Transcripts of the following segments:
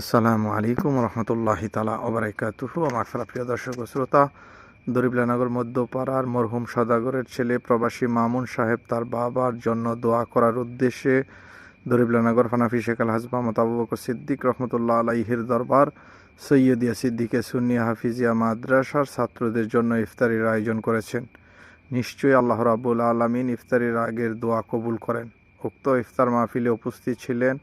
আসসালামু আলাইকুম রহমতুল্লাহি তালা ওবরাকাতুহু আমার প্রিয় দর্শক ও শ্রোতা দরিবলানগর মধ্যপাড়ার মরহুম সদাগরের ছেলে প্রবাসী মামুন সাহেব তার বাবার জন্য দোয়া করার উদ্দেশ্যে দরিবলানগর ফানাফি শেখ আল হাজবা বকর সিদ্দিক রহমতুল্লাহ আলাইহির দরবার সৈয়দিয়া সিদ্দিকে সুন্নিয়া হাফিজিয়া মাদ্রাসার ছাত্রদের জন্য ইফতারির আয়োজন করেছেন। নিশ্চয়ই আল্লাহ রাবুল আলমিন ইফতারির আগের দোয়া কবুল করেন। উক্ত ইফতার মাহফিলে উপস্থিত ছিলেন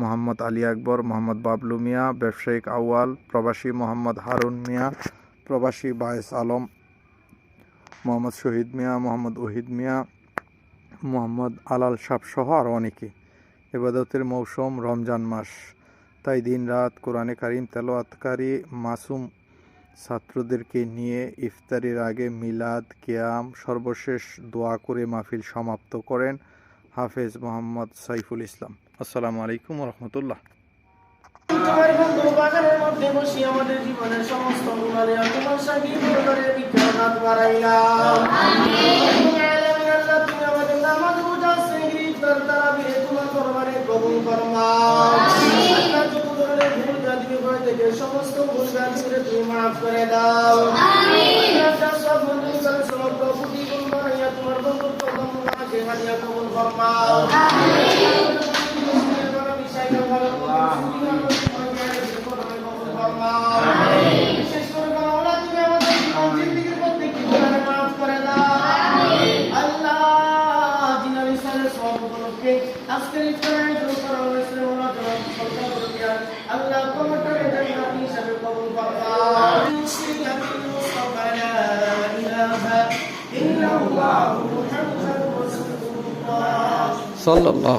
মোহাম্মদ আলী আকবর, মোহাম্মদ বাবলু মিয়া, ব্যবসায়িক আউয়াল, প্রবাসী মোহাম্মদ হারুন মিয়া, প্রবাসী বায়েস আলম, মোহাম্মদ শহীদ মিয়া, মোহাম্মদ ওহিদ মিয়া, মোহাম্মদ আলাল সাপ সহ আরও অনেকে। এবাদতের মৌসুম রমজান মাস। তাই দিন রাত কোরআনে কারিম তেলাওয়াতকারী মাসুম ছাত্রদেরকে নিয়ে ইফতারির আগে মিলাদ, কিয়াম, সর্বশেষ দোয়া করে মাহফিল সমাপ্ত করেন। হাফেজ মোহাম্মদ সাইফুল ইসলাম। আসসালামু আলাইকুম রহমতুল্লাহ। সমস্ত গুণালে তোমার করে তুমি মাফ করে দাও কবুল ফরমাও বিশেষ করে বাংলা তুমি আমাদের জীবন জিন্দেগির প্রত্যেকটি গুনাহ মাফ করে দাও আল্লাহ জিনার ইসলামের সব উপলক্ষে আজকের ইফতারের আয়োজন করা হয়েছে ওনার জন্য সরকার করিয়া আল্লাহ কমিটির জান্নাতি হিসাবে কবুল লা ইলাহা ইল্লাল্লাহু সাল্লাহ